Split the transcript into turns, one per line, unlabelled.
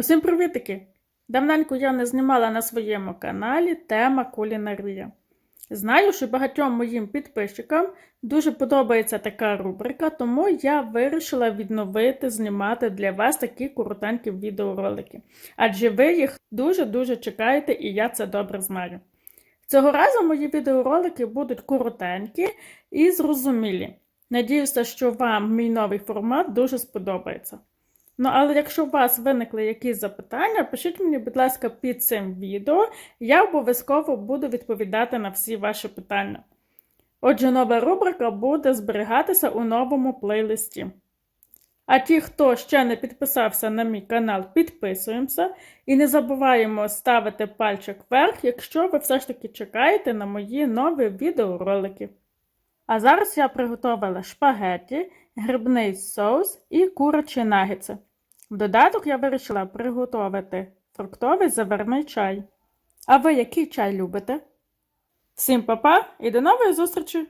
Усім привітики! Давненько я не знімала на своєму каналі тема кулінарія. Знаю, що багатьом моїм підписчикам дуже подобається така рубрика, тому я вирішила відновити знімати для вас такі коротенькі відеоролики. Адже ви їх дуже-дуже чекаєте, і я це добре знаю. Цього разу мої відеоролики будуть коротенькі і зрозумілі. Надіюся, що вам мій новий формат дуже сподобається. Ну, але якщо у вас виникли якісь запитання, пишіть мені, будь ласка, під цим відео, я обов'язково буду відповідати на всі ваші питання. Отже, нова рубрика буде зберігатися у новому плейлисті. А ті, хто ще не підписався на мій канал, підписуємося і не забуваємо ставити пальчик вверх, якщо ви все ж таки чекаєте на мої нові відеоролики. А зараз я приготувала шпагетті, грибний соус і курячі нагетси. В додаток я вирішила приготувати фруктовий заварний чай. А ви який чай любите? Всім па-па і до нової зустрічі!